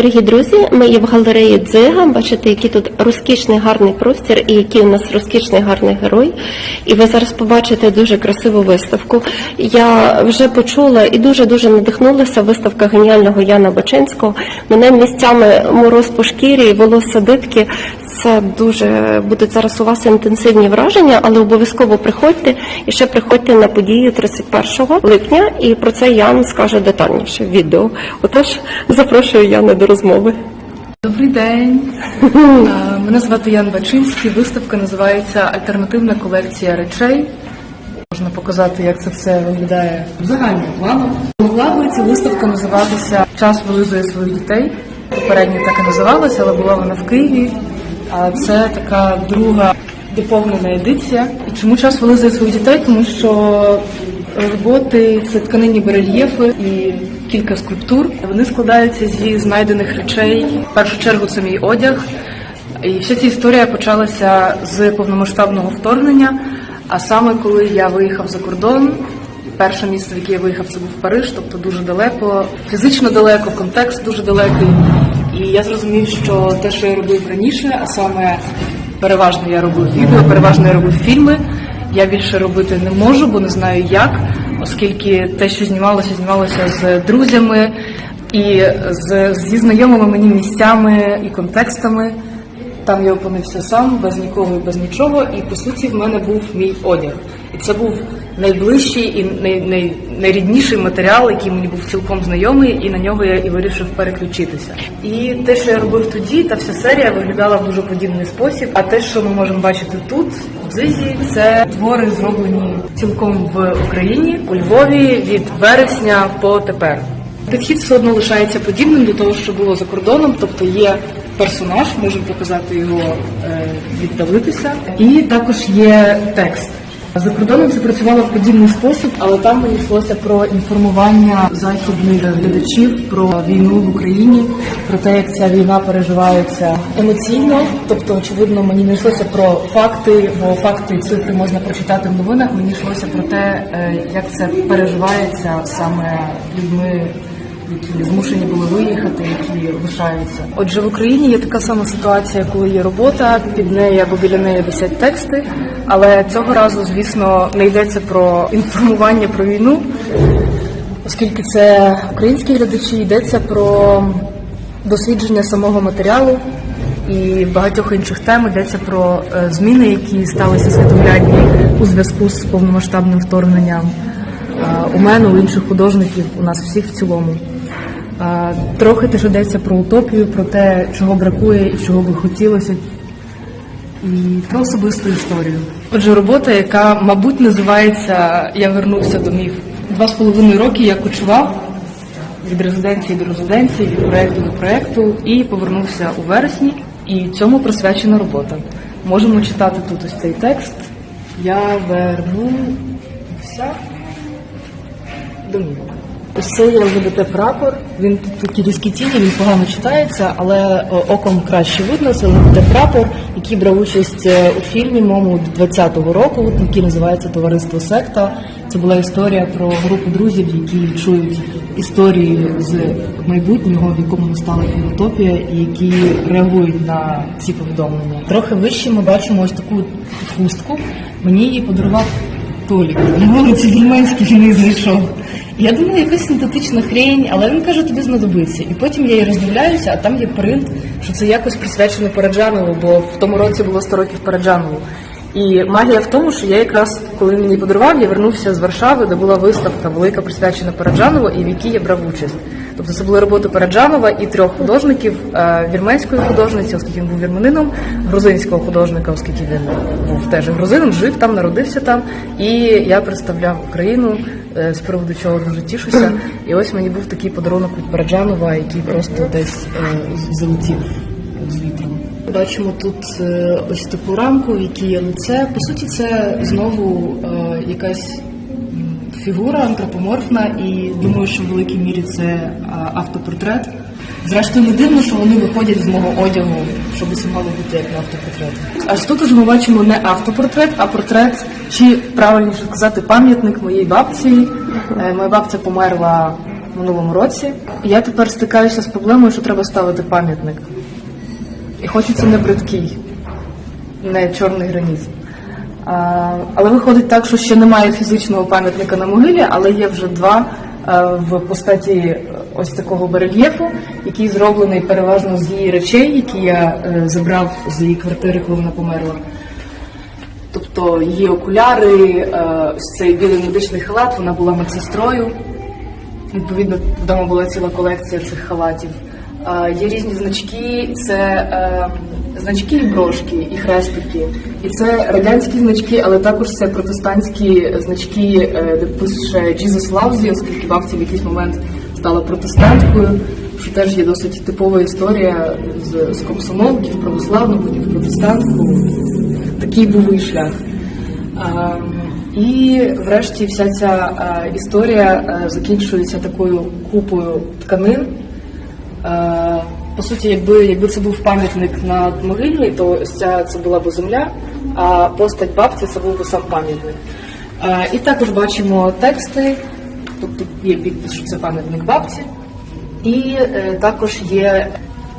Дорогі друзі, ми є в галереї Дзига. Бачите, який тут розкішний гарний простір і який у нас розкішний гарний герой. І ви зараз побачите дуже красиву виставку. Я вже почула і дуже дуже надихнулася. Виставка геніального Яна Бачинського. Мене місцями мороз по шкірі, і волосся дибки. Це дуже будуть зараз у вас інтенсивні враження, але обов'язково приходьте і ще приходьте на подію 31 липня. І про це Ян скаже детальніше в відео. Отож, запрошую Яна до розмови. Добрий день. Мене звати Ян Бачинський. Виставка називається Альтернативна колекція речей. Можна показати, як це все виглядає загальним планом. Могла би ця виставка називатися Час вилизує своїх дітей. Попередньо так і називалася, але була вона в Києві. А це така друга доповнена едиція. І чому час вилизує своїх дітей? Тому що роботи це тканинні барельєфи і кілька скульптур. Вони складаються зі знайдених речей. В першу чергу це мій одяг. І вся ця історія почалася з повномасштабного вторгнення. А саме коли я виїхав за кордон, перше місце, в яке я виїхав, це був Париж, тобто дуже далеко, фізично далеко, контекст дуже далекий. І я зрозумів, що те, що я робив раніше, а саме переважно я робив відео, переважно я робив фільми. Я більше робити не можу, бо не знаю як, оскільки те, що знімалося, знімалося з друзями і з, зі знайомими мені місцями і контекстами. Там я опинився сам, без нікого і без нічого, і по суті в мене був мій одяг. І це був найближчий і най, най, найрідніший матеріал, який мені був цілком знайомий, і на нього я і вирішив переключитися. І те, що я робив тоді, та вся серія виглядала в дуже подібний спосіб. А те, що ми можемо бачити тут, в Дзизі, це твори зроблені цілком в Україні, у Львові від вересня по тепер. Підхід все одно лишається подібним до того, що було за кордоном, тобто є персонаж, можемо показати його е, віддалитися, і також є текст. За кордоном це працювало в подібний спосіб, але там мені йшлося про інформування західних глядачів про війну в Україні, про те, як ця війна переживається емоційно. Тобто, очевидно, мені не йшлося про факти, бо факти і цифри можна прочитати в новинах. Мені йшлося про те, е, як це переживається саме людьми які змушені були виїхати, які лишаються. Отже, в Україні є така сама ситуація, коли є робота, під нею або біля неї висять тексти. Але цього разу, звісно, не йдеться про інформування про війну, оскільки це українські глядачі, йдеться про дослідження самого матеріалу. І багатьох інших тем йдеться про е, зміни, які сталися світоглядні у зв'язку з повномасштабним вторгненням е, у мене, у інших художників, у нас всіх в цілому. Трохи теж йдеться про утопію, про те, чого бракує і чого би хотілося, і про особисту історію. Отже, робота, яка, мабуть, називається Я вернувся домів. Два з половиною роки я кочував від резиденції до резиденції, від проекту до проекту і повернувся у вересні. І цьому присвячена робота. Можемо читати тут ось цей текст. Я вернувся домів. Ось є ЛГБТ прапор. Він тут такі різкі тіні, він погано читається, але оком краще видно. Це ЛГБТ прапор, який брав участь е, у фільмі моєму 20-го року, який називається Товариство Секта. Це була історія про групу друзів, які чують історії з майбутнього, в якому настала утопія, і які реагують на ці повідомлення. Трохи вище ми бачимо ось таку хустку. Мені її подарував Толік. На вулиці Вільменській він її знайшов. Я думаю, якась синтетична хрень, але він каже, тобі знадобиться. І потім я її роздивляюся, а там є принт, що це якось присвячено Параджанову, бо в тому році було 100 років Параджанову. І магія в тому, що я якраз, коли мені подарував, я вернувся з Варшави, де була виставка велика присвячена Параджанову, і в якій я брав участь. Тобто це були роботи Параджанова і трьох художників: е, вірменської художниці, оскільки він був вірменином, грузинського художника, оскільки він був теж грузином, жив там, народився там. І я представляв Україну, з приводу чого дуже тішуся. І ось мені був такий подарунок від Параджанова, який просто десь е, залетів з вітром. Бачимо тут е, ось таку рамку, в якій є лице. По суті, це знову е, якась фігура антропоморфна, і думаю, що в великій мірі це автопортрет. Зрештою, не дивно, що вони виходять з мого одягу, щоб це мало бути як на автопортрет. Аж тут уже ми бачимо не автопортрет, а портрет, чи правильніше сказати, пам'ятник моєї бабці. Е, Моя бабця померла в минулому році. Я тепер стикаюся з проблемою, що треба ставити пам'ятник. І хочеться не бридкий, не чорний граніт. Але виходить так, що ще немає фізичного пам'ятника на могилі, але є вже два е, в постаті ось такого барельєфу, який зроблений переважно з її речей, які я е, забрав з її квартири, коли вона померла. Тобто її окуляри, е, ось цей білий медичний халат, вона була медсестрою. Відповідно, вдома була ціла колекція цих халатів. Е, Є різні значки, це значки і брошки, і хрестики. І це радянські значки, але також це протестантські значки, де пише Jesus loves you, оскільки бабця в якийсь момент стала протестанткою, що теж є досить типова історія з, з комсомолки в православну, потім в протестантську. Такий був її шлях. Ем, І врешті вся ця е, історія е, закінчується такою купою тканин. Е, По суті, якби, якби це був пам'ятник над могилою, то ця це була б земля, а постать бабці це був би сам пам'ятник. І також бачимо тексти, тобто є підпис, що це пам'ятник бабці, і е, також є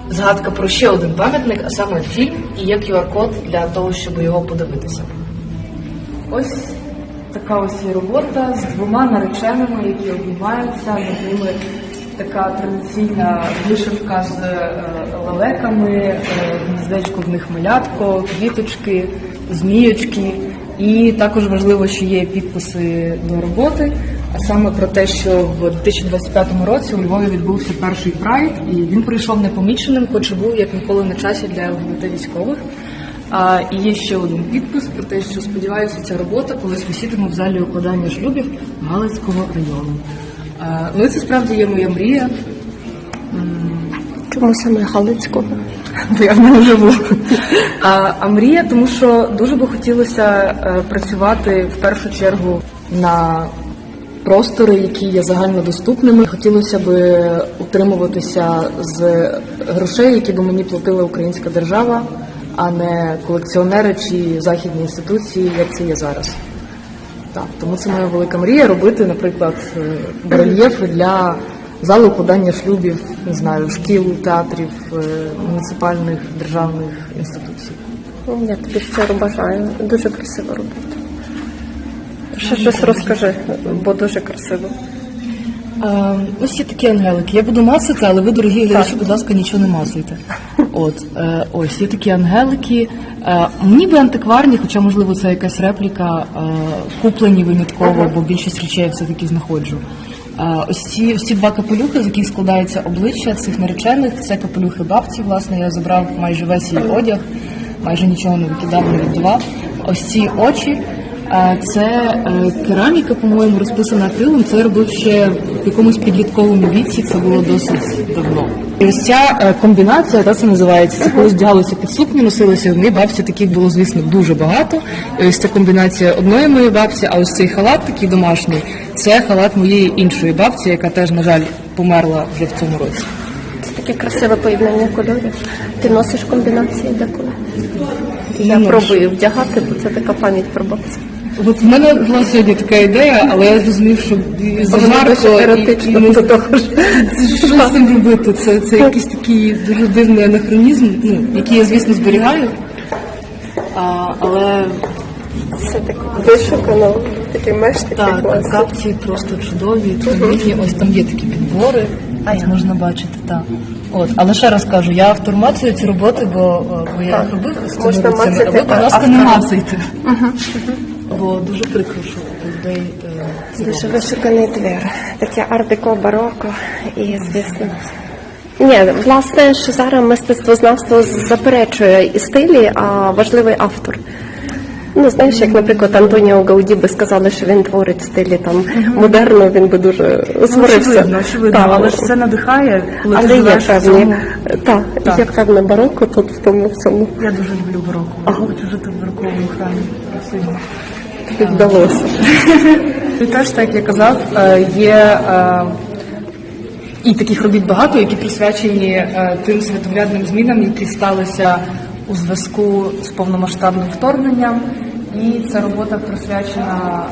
згадка про ще один пам'ятник, а саме фільм, і є QR-код для того, щоб його подивитися. Ось така ось є робота з двома нареченими, які обіймаються. Над ними така традиційна вишивка з е, лелеками, е, гніздечко в них малятко, квіточки, зміючки. І також важливо, що є підписи до роботи, а саме про те, що в 2025 році у Львові відбувся перший прайд, і він прийшов непоміченим, хоч і був як ніколи на часі для ЛГБТ військових. А, і є ще один підпис про те, що сподіваюся, ця робота колись висітиме в залі укладання шлюбів Галицького району. А, ну це справді є моя мрія, Чому саме Галицького? бо я в ньому живу. А, а мрія, тому що дуже би хотілося е, працювати в першу чергу на простори, які є загальнодоступними. Хотілося б утримуватися з грошей, які би мені платила українська держава, а не колекціонери чи західні інституції, як це є зараз. Так, тому це моя велика мрія робити, наприклад, е, барельєфи для залу укладання шлюбів, не знаю, шкіл, театрів, е, муніципальних державних інституцій. Я тобі щиро бажаю. Дуже красиво робити. Ще щось розкажи, бо дуже красиво. Е, ось є такі ангелики. Я буду мацати, але ви, дорогі глядачі, будь ласка, нічого не мацайте. От е, ось є такі ангелики. Е, ніби антикварні, хоча можливо це якась репліка, е, куплені винятково, бо більшість речей я все-таки знаходжу. Е, ось ці, ось ці два капелюхи, з яких складається обличчя цих наречених, це капелюхи бабці. Власне, я забрав майже весь її одяг, майже нічого не викидав, не віддавав. Ось ці очі. Це е, кераміка, по-моєму, розписана акрилом. Це я робив ще в якомусь підлітковому віці. Це було досить давно. І ось ця е, комбінація, та це називається. Це коли вдягалося під сукні, носилося в моїй бабці. Таких було, звісно, дуже багато. І ось ця комбінація одної моєї бабці, а ось цей халат такий домашній. Це халат моєї іншої бабці, яка теж, на жаль, померла вже в цьому році. Це таке красиве поєднання кольорів. Ти носиш комбінації деколи? Я Я пробую вдягати, бо це така пам'ять про бабцю. От в мене була сьогодні така ідея, але я зрозумів, що Вона і, і еротична не до того ж. Що з цим робити? Це, це якийсь такий дуже дивний анахронізм, ну, який я, звісно, зберігаю. А, але Це так вишукано, такий меш, такий так, класний. капці просто чудові, тканинні. Ось там є такі підбори, ось можна бачити, так. От, але ще раз кажу, я автоматую ці роботи, бо, бо я їх робив з цими Можна а ви, будь ласка, не мацайте. Бо дуже прикро, що людей е, Дуже вишуканий двір. Таке ар-деко, бароко і, звісно. Ні, власне, що зараз мистецтвознавство заперечує і стилі, а важливий автор. Ну, знаєш, як, наприклад, Антоніо Гауді би сказали, що він творить в стилі там модерну, він би дуже сварився. очевидно, очевидно, Так. але ж це надихає, коли ти Але є живеш в певні, цьому. так, Так. є певне бароко тут в тому всьому. Я дуже люблю бароко. Хочу жити в бароковому храмі. Сильно. Тобі вдалося. І теж, так я казав, е, є е, і таких робіт багато, які присвячені е, тим світоглядним змінам, які сталися у зв'язку з повномасштабним вторгненням. І ця робота присвячена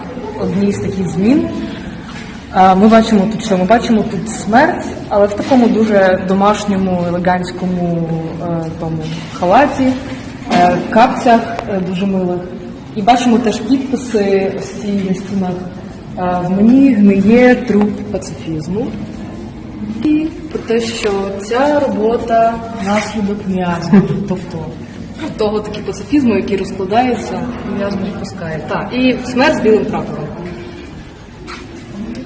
одній з таких змін. Ми бачимо тут що? Ми бачимо тут смерть, але в такому дуже домашньому, елегантському тому халаті, капцях дуже милих. І бачимо теж підписи ось ці на стінах. Е, В мені гниє труп пацифізму. І про те, що ця робота наслідок міазму, тобто того таки пацифізму, який розкладається, міазм відпускає. Так, і смерть з білим прапором.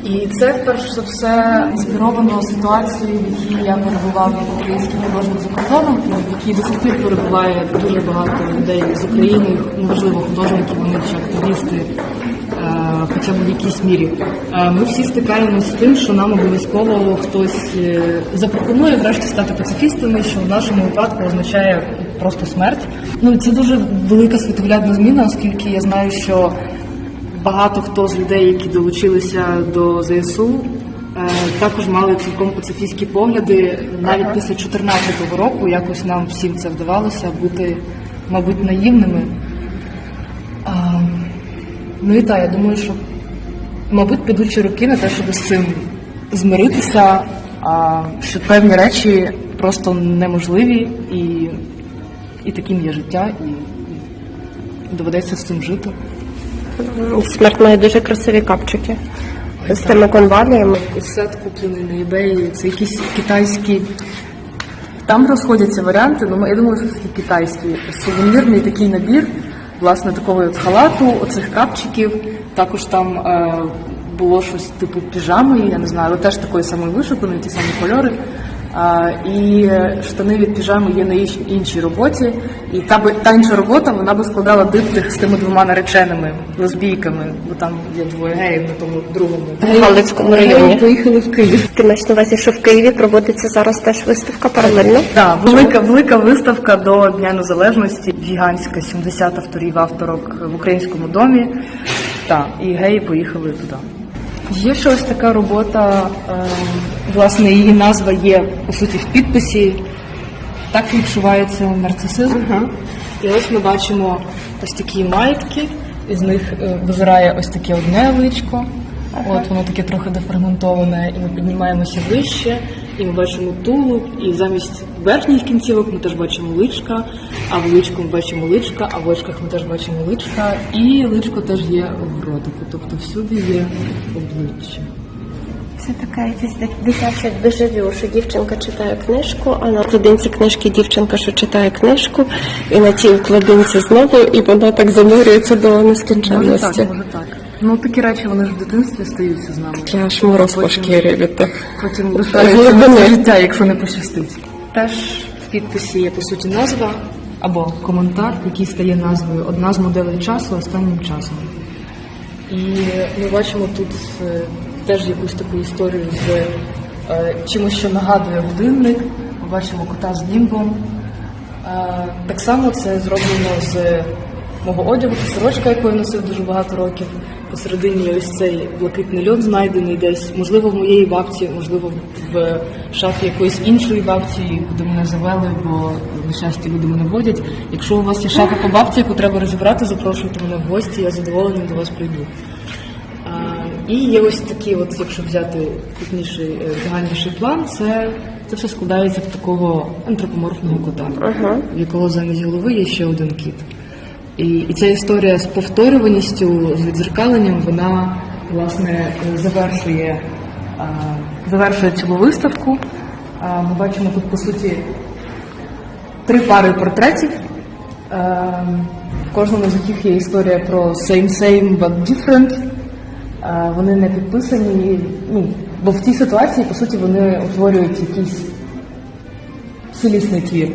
І це перш за все інспіровано ситуацією, в якій я перебував як український художник за кордоном, в якій до сих пір перебуває дуже багато людей з України, неважливо художники, вони чи активісти, е, хоча б в якійсь мірі. Е, Ми всі стикаємося з тим, що нам обов'язково хтось е, запропонує врешті стати пацифістами, що в нашому випадку означає просто смерть. Ну це дуже велика світоглядна зміна, оскільки я знаю, що Багато хто з людей, які долучилися до ЗСУ, е, також мали цілком пацифістські погляди. Навіть після 2014 року якось нам всім це вдавалося бути, мабуть, наївними. Ну і так, я думаю, що, мабуть, підуть роки на те, щоб з цим змиритися, що певні речі просто неможливі, і, і таким є життя, і доведеться з цим жити. Смерть має дуже красиві капчики з тими конваліями. Сет куплений на eBay, це якісь китайські. Там розходяться варіанти, ну я думаю, що це китайські. Сувенірний такий набір, власне, такого от халату, оцих капчиків. Також там е, було щось типу піжами, я не знаю, але теж такої самої вишуканої, ті самі кольори. І е, штани від піжами є на іншій роботі, і та би та інша робота вона би складала диптих з тими двома нареченими лесбійками, бо там є двоє геїв на тому другому. Галицькому Геї районі. поїхали в Київ. Ти маєш на увазі, що в Києві проводиться зараз теж виставка паралельно? Так, велика велика виставка до Дня Незалежності, гігантська, 70 авторів авторок в українському домі. Так, і геї поїхали туди. Є ще ось така робота, е, власне, її назва є по суті в підписі. Так відчувається нарцисизм. І ось ми бачимо ось такі маятки, із них е, визирає ось таке одне личко. От воно таке трохи дефрагментоване, і ми піднімаємося вище, і ми бачимо тулуб, і замість верхніх кінцівок ми теж бачимо личка, а в личку ми бачимо личка, а в очках ми теж бачимо личка, і личко теж є в ротику, тобто всюди є обличчя. Це така якась дитяча дежавю, що дівчинка читає книжку, а на вкладинці книжки дівчинка, що читає книжку, і на тій вкладинці знову, і вона так занурюється до Може так, може так. Ну такі речі вони ж в дитинстві стаються з нами. Я аж мороз по шкірі від тих. Потім лишається на все життя, якщо не пощастить. Теж в підписі є по суті назва або коментар, який стає назвою одна з моделей часу останнім часом. І ми бачимо тут е, теж якусь таку історію з е, чимось, що нагадує годинник. Ми бачимо кота з німбом. Е, Так само це зроблено з мого одягу, це сорочка, яку я носив дуже багато років. Посередині ось цей блакитний льод знайдений десь, можливо, в моєї бабці, можливо, в шафі якоїсь іншої бабці, куди мене завели, бо на щастя люди мене водять. Якщо у вас є шафа по бабці, яку треба розібрати, запрошуйте мене в гості, я задоволенням до вас прийду. А, І є ось такі, от якщо взяти крупніший, е, загальніший план, це, це все складається в такого антропоморфного кота, в якого замість голови є ще один кіт. І, і ця історія з повторюваністю, з відзеркаленням, вона власне завершує, завершує цю виставку. Ми бачимо тут по суті три пари портретів. В кожному з яких є історія про same same but different. Вони не підписані, ну, бо в цій ситуації, по суті, вони утворюють якийсь цілісний твір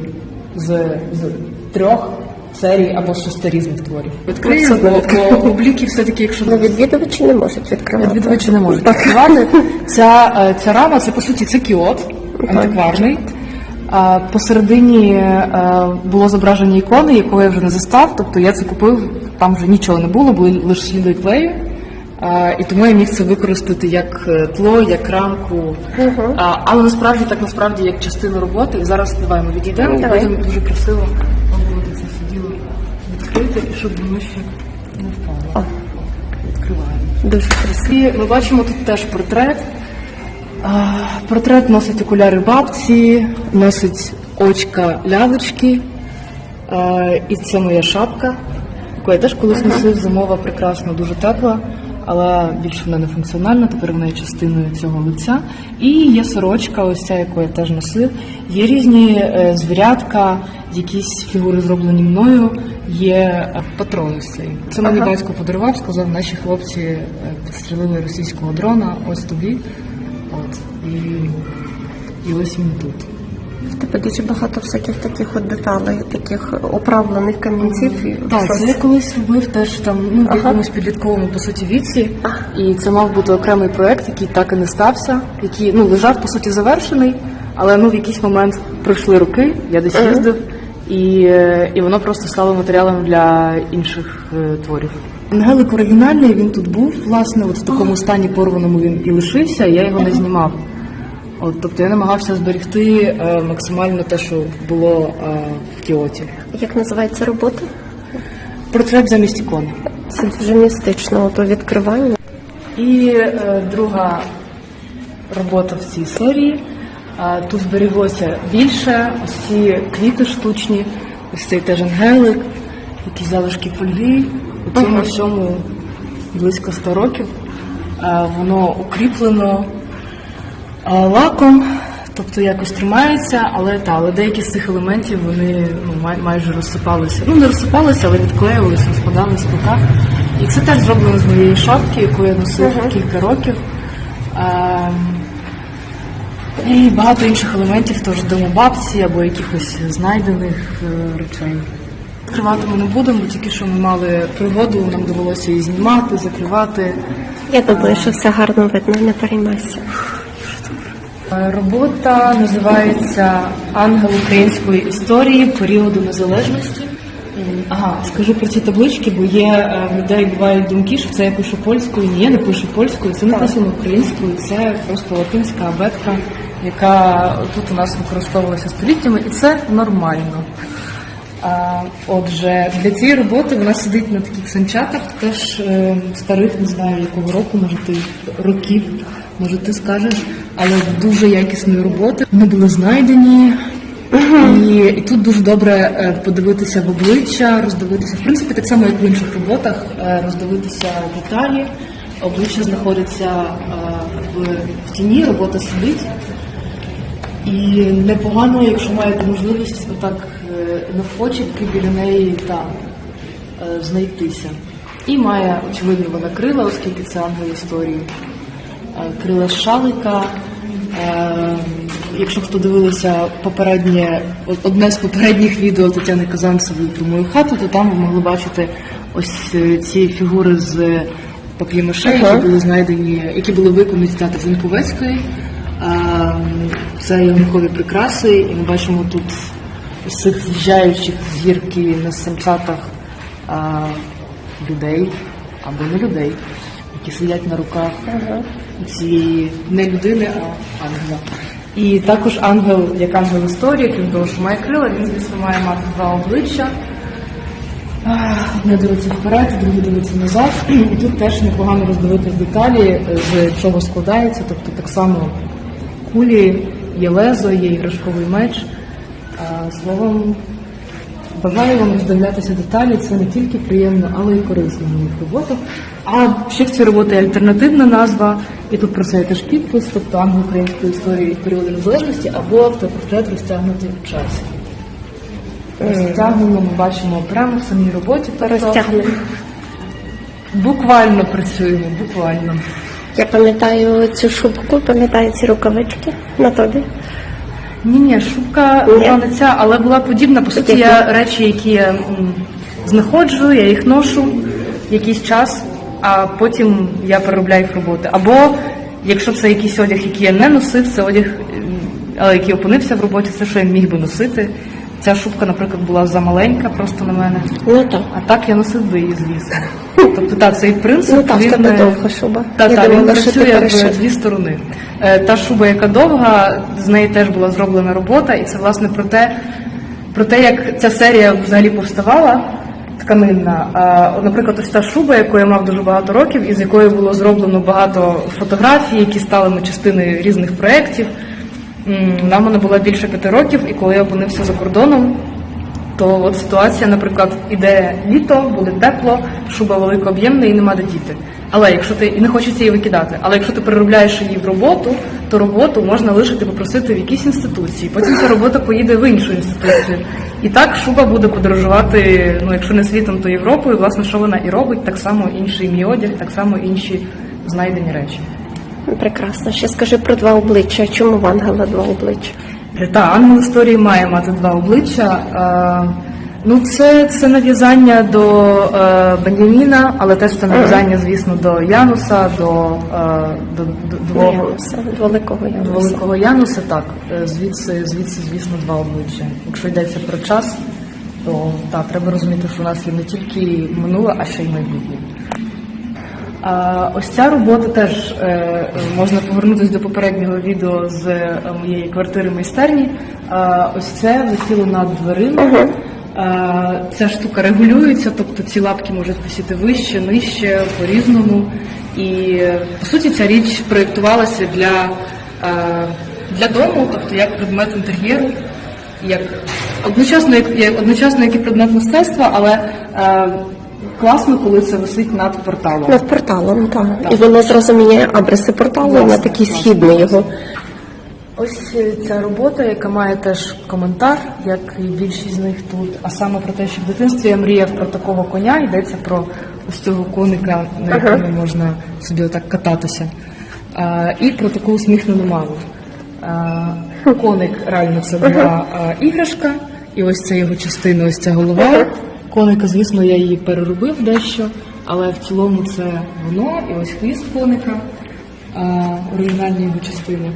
з, з трьох серій або з шести різних творів. Відкрию, бо, бо обліки все-таки, якщо Ну, відвідувачі не можуть відкривати. Відвідувачі не можуть відкривати. Ця, е, ця рама, це по суті це кіот антикварний. А посередині е, було зображення ікони, якого я вже не застав. Тобто я це купив, там вже нічого не було, були лише сліди клею. А, і тому я міг це використати як е, тло, як рамку. А, але насправді так насправді як частину роботи. І зараз давай ми відійдемо, Давай. потім дуже красиво відкрити, і щоб воно ще не впало. Відкриваємо. Дуже красиво. І ми бачимо тут теж портрет. Портрет носить окуляри бабці, носить очка лялечки. І це моя шапка, яку я теж колись носив. Зимова прекрасна, дуже тепла, але більше вона не функціональна, тепер вона є частиною цього лиця. І є сорочка, ось ця, яку я теж носив. Є різні е, звірятка, якісь фігури зроблені мною. Є е, патрон цей. Це мені Ага. батько подарував, сказав, наші хлопці е, підстрелили російського дрона, ось тобі. От. І, і ось він тут. В тебе дуже багато всяких таких от деталей, таких оправлених камінців. і Так, це я колись робив теж там ну, в Ага. якомусь підлітковому по суті віці. І це мав бути окремий проект, який так і не стався, який ну лежав по суті завершений, але ну в якийсь момент пройшли роки, я десь їздив, і, е, і воно просто стало матеріалом для інших е, творів. Ангелик оригінальний, він тут був, власне, от в такому стані порваному він і лишився, і я його не знімав. От, тобто я намагався зберегти е, максимально те, що було е, в Кіоті. Як називається робота? Портрет замість ікони. Це дуже містично, ото відкривання. І е, друга робота в цій серії. Е, тут зберіглося більше, ось ці квіти штучні, ось цей теж ангелик, якісь залишки фольги. У цьому всьому близько 100 років. Е, воно укріплено лаком, тобто якось тримається, але та, але деякі з цих елементів вони ну, май, майже розсипалися. Ну, не розсипалися, але відклеювалися, розпадалися в руках. І це теж зроблено з моєї шапки, яку я носив Ага. кілька років. Ем, і багато інших елементів, теж домобабці або якихось знайдених е, речей. Відкривати ми не будемо, бо тільки що ми мали пригоду, нам довелося її знімати, закривати. Я думаю, що все гарно видно, не переймайся. Е, Робота називається Ангел української історії періоду незалежності. Ага, скажу про ці таблички, бо є е, в людей бувають думки, що це я пишу польською. Ні, я не пишу польською, це написано українською, це просто латинська абетка, яка тут у нас використовувалася століттями, і це нормально. А, отже, для цієї роботи вона сидить на таких санчатах, теж е, старих, не знаю якого року, може ти років, може ти скажеш, але дуже якісної роботи. Вони були знайдені. І, тут дуже добре е, подивитися в обличчя, роздивитися, в принципі, так само, як в інших роботах, е, роздивитися деталі. Обличчя знаходиться е, в, тіні, робота сидить. І непогано, якщо маєте можливість отак навпочепки біля неї та е, знайтися. І має, очевидно, вона крила, оскільки це ангел історії. Е, Крила шалика. Е, Якщо хто дивилися попереднє, одне з попередніх відео Тетяни Казанцевої про мою хату, то там ви могли бачити ось е, ці фігури з пап'ємаше, Ага. які були знайдені, які були виконані тати Зінковецької. Це ялинкові прикраси, і ми бачимо тут із цих з'їжджаючих з гірки на самцатах людей або не людей, які сидять на руках цієї не людини, а ангела. І також ангел, як ангел історії, крім того, що має крила, він, звісно, має мати два обличчя. Одне дивиться вперед, друге дивиться назад. І тут теж непогано роздивитись деталі, е, з чого складається. Тобто так само кулі, є лезо, є іграшковий меч. Словом, бажаю вам роздивлятися деталі. Це не тільки приємно, але й корисно в моїх роботах. А ще в цій роботі альтернативна назва, і тут про це теж підпис, тобто ангел української історії періоду незалежності або автопортрет розтягнутий в часі. Розтягнено ми бачимо прямо в самій роботі. тобто Розтягнемо. Буквально працюємо, буквально. Я пам'ятаю цю шубку, пам'ятаю ці рукавички на тобі. Ні, ні, шубка була не ця, але була подібна. По суті, я речі, які я м, знаходжу, я їх ношу якийсь час, а потім я переробляю їх в роботи. Або якщо це якийсь одяг, який я не носив, це одяг, м, але який опинився в роботі, це що я міг би носити. Ця шубка, наприклад, була замаленька просто на мене. Ну так. А так я носив би її, звісно. Тобто, так, цей принцип. Ну так, він, тебе е, довга шуба. Та, Я та, він працює в дві сторони. Е, Та шуба, яка довга, з неї теж була зроблена робота, і це власне про те, про те, як ця серія взагалі повставала. тканинна. А, наприклад, ось та шуба, яку я мав дуже багато років, і з якої було зроблено багато фотографій, які стали частиною різних проєктів. М, Вона була більше п'яти років, і коли я опинився за кордоном, то от ситуація, наприклад, іде літо, буде тепло, шуба великооб'ємна і нема де діти. Але якщо ти і не хочеться її викидати, але якщо ти переробляєш її в роботу, то роботу можна лишити попросити в якійсь інституції. Потім ця робота поїде в іншу інституцію. І так шуба буде подорожувати, ну якщо не світом, то Європою. Власне, що вона і робить, так само інший мій одяг, так само інші знайдені речі. Прекрасно. Ще скажи про два обличчя. Чому в ангела два обличчя? Та ангел історії має мати два обличчя. Е, Ну, це, це нав'язання до е, Беняміна, але теж це нав'язання, звісно, до Януса, до, е, до, до, до, Януса, великого до Януса. великого Януса. Так, Е, звідси, звідси, звісно, два обличчя. Якщо йдеться про час, то так, треба розуміти, що у нас є не тільки минуле, а ще й майбутнє. А, ось ця робота теж е, можна повернутися до попереднього відео з е, моєї квартири майстерні. А, ось це висіло над дверима. Ця штука регулюється, тобто ці лапки можуть висіти вище, нижче, по-різному. І по суті ця річ проєктувалася для, е, для дому, тобто як предмет інтер'єру, як одночасно як, як одночасно як і предмет мистецтва, але класно, коли це висить над порталом. Над порталом, так. І воно зразу міняє абриси порталу на Власне, такий власне, східний його. Ось е, ця робота, яка має теж коментар, як і більшість з них тут. А саме про те, що в дитинстві я мріяв про такого коня, йдеться про ось цього коника, на якому можна собі отак кататися. А, і про таку усміхнену маму. А, коник реально це була а, іграшка, і ось це його частина, ось ця голова. Коника, звісно, я її переробив дещо, але в цілому це воно, і ось хвіст коника а, оригінальні його частини.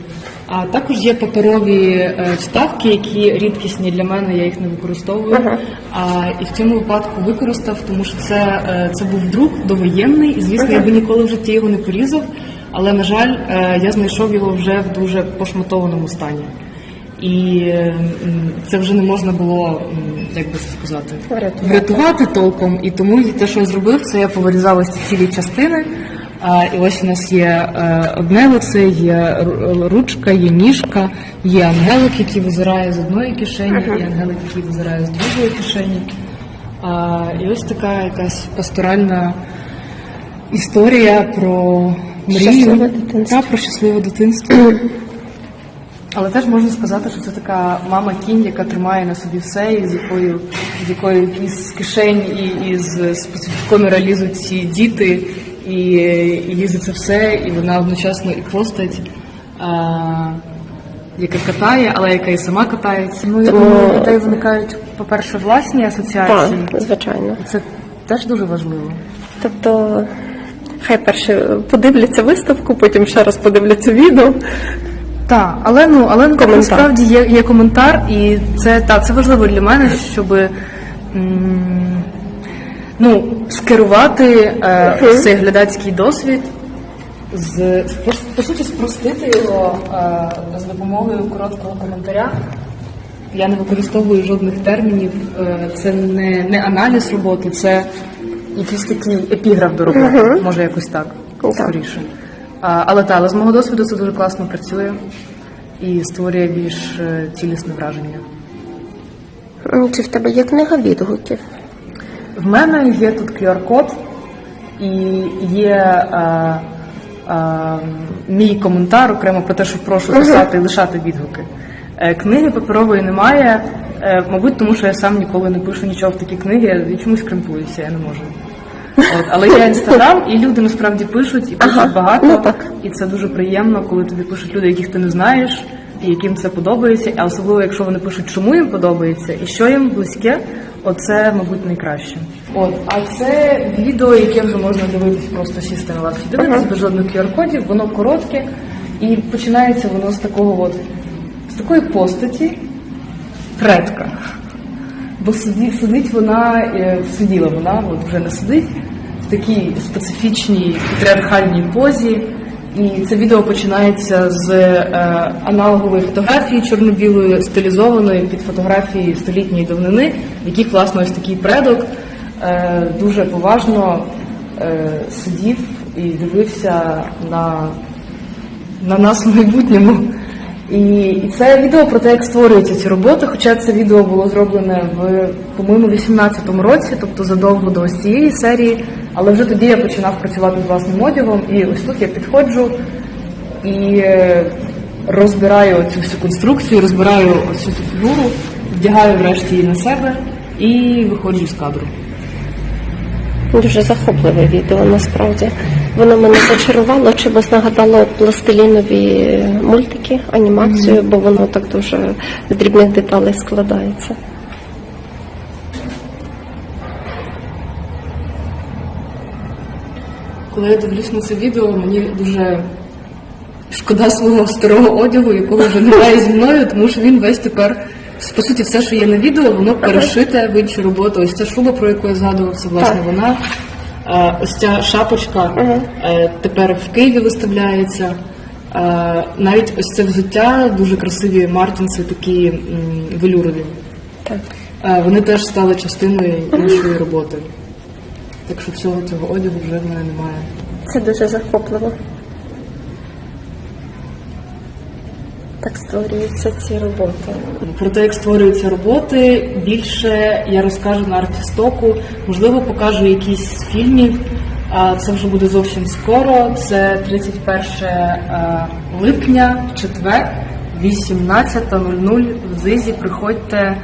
А також є паперові е, вставки, які рідкісні для мене, я їх не використовую. А, і в цьому випадку використав, тому що це, е, це був друк довоєнний, і звісно, я би ніколи в житті його не порізав. Але, на жаль, е, я знайшов його вже в дуже пошматованому стані. І е, це вже не можна було, як би це сказати, Врятувати. врятувати толком. І тому те, що я зробив, це я повирізав ось ці цілі частини. І ось у нас є одне лице, є ручка, є ніжка, є ангелик, який визирає з одної кишені, і ангелик, який визирає з другої кишені. А, і ось така якась пасторальна історія про мрію. Та, про щасливе дитинство. Але теж можна сказати, що це така мама кінь, яка тримає на собі все, і з якою з якою із кишень і із специфікомера лізуть ці діти, і, і лізе це все, і вона одночасно і постать, а, яка катає, але яка і сама катається. Ну, я Тому- думаю, у виникають, по-перше, власні асоціації. Так, звичайно. Це теж дуже важливо. Тобто, хай перше подивляться виставку, потім ще раз подивляться відео. Так, але ну але ну, Коментар. насправді є, є коментар, і це та це важливо для мене, щоб м, ну, скерувати е, Мгм. цей глядацький досвід, з по суті, спростити його е, з допомогою короткого коментаря. Я не використовую жодних термінів. е, Це не, не аналіз роботи, це якийсь такий епіграф до роботи, може якось Так. скоріше. А, але так, але з мого досвіду це дуже класно працює і створює більш е, цілісне враження. Чи в тебе є книга відгуків? В мене є тут QR-код і є е, е, мій коментар окремо про те, що прошу писати і лишати відгуки. Книги паперової немає, мабуть, тому що я сам ніколи не пишу нічого в такі книги, я чомусь кремпуюся, я не можу. От, але є інстаграм, і люди насправді пишуть і пишуть Ага, багато. ну так. І це дуже приємно, коли тобі пишуть люди, яких ти не знаєш, і яким це подобається, а особливо, якщо вони пишуть, чому їм подобається і що їм близьке, оце, мабуть, найкраще. От, а це відео, яке вже можна дивитись, просто сісти на лавці дивитися без жодних QR-кодів, воно коротке, і починається воно з такого от, з такої постаті, предка. Бо сиді, сидить вона, е, сиділа вона, от вже не сидить, в такій специфічній патріархальній позі. І це відео починається з е, аналогової фотографії чорно-білої, стилізованої під фотографії столітньої давнини, в яких, власне, ось такий предок е, дуже поважно е, сидів і дивився на, на нас в майбутньому. І, і це відео про те, як створюються ці роботи. Хоча це відео було зроблене в, по-моєму, 18-му році, тобто задовго до ось цієї серії. Але вже тоді я починав працювати з власним одягом, і ось тут я підходжу і е, розбираю цю всю конструкцю, розбираю ось цю фігуру, вдягаю врешті її на себе і виходжу з кадру. Дуже захопливе відео насправді. Воно мене зачарувало, чимось нагадало пластилінові мультики, анімацію, бо воно так дуже з дрібних деталей складається. Коли я дивлюсь на це відео, мені дуже шкода свого старого одягу, якого вже немає зі мною, тому що він весь тепер. По суті, все, що є на відео, воно перешите в іншу роботу. Ось ця шуба, про яку я згадував, це власне Так. вона. Е, Ось ця шапочка е, тепер в Києві виставляється. Е, Навіть ось це взуття, дуже красиві мартінси, такі м, велюрові. Так. Е, Вони теж стали частиною іншої роботи. Так що всього цього одягу вже в мене немає. Це дуже захопливо. Так створюються ці роботи. Про те, як створюються роботи, більше я розкажу на артістоку, можливо, покажу якісь з фільмів. А Це вже буде зовсім скоро. Це 31 е, липня, четвер, 18.00 в ЗИЗі. Приходьте.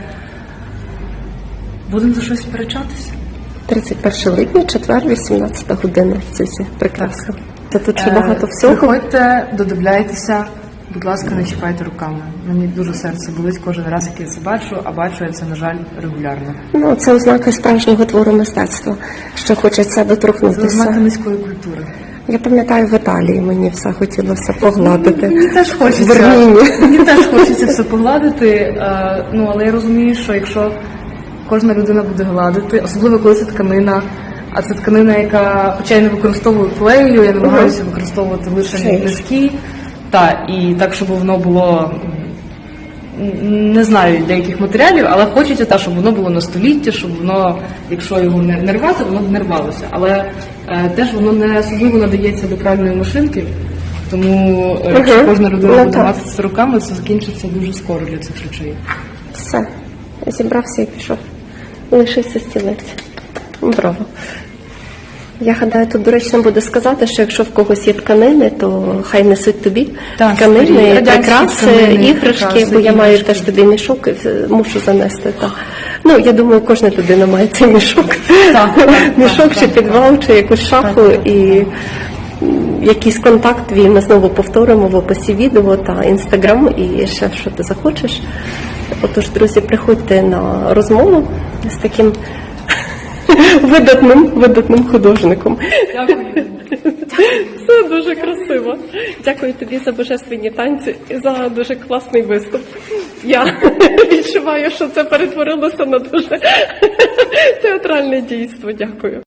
Будемо за щось сперечатися. 31 липня, четвер, 18 година. Це все прекрасно. Та тут ще Е, багато всього. Приходьте, додивляйтеся. Будь ласка, не чіпайте руками. Мені дуже серце болить кожен раз, як я це бачу, а бачу я це, на жаль, регулярно. Ну, це ознака справжнього твору мистецтва, що хочеться Це ознака низької культури. Я пам'ятаю в Італії, мені все хотілося погладити. Мені теж хочеться. Мені теж хочеться все погладити. е, Ну але я розумію, що якщо кожна людина буде гладити, особливо коли це тканина. А це тканина, яка, хоча я не використовую клею, я намагаюся використовувати лише низькі, та і так, щоб воно було не знаю деяких матеріалів, але хочеться та, щоб воно було на століття, щоб воно, якщо його не, рвати, воно б не рвалося. Але е, теж воно не особливо надається до пральної машинки. Тому е, якщо Мгм. кожна людина Ну, буде так. мати це руками, це закінчиться дуже скоро для цих речей. Все. Зібрався і пішов. Лишився стілець. Браво. Я гадаю, тут доречно буде сказати, що якщо в когось є тканини, то хай несуть тобі Так, тканини, радянські прикраси, тканини, іграшки, прикраси, бо я маю іграшки. теж тобі мішок, і мушу занести. Так. Ну, я думаю, кожна людина має цей мішок. Так, так, мішок так, чи так, підвал, чи якусь шафу, Так, так, і якийсь контакт твій ми знову повторимо в описі відео та інстаграм, і ще що ти захочеш. Отож, друзі, приходьте на розмову з таким видатним, видатним художником. Дякую. Це дуже красиво. Дякую тобі за божественні танці і за дуже класний виступ. Я відчуваю, що це перетворилося на дуже театральне дійство. Дякую.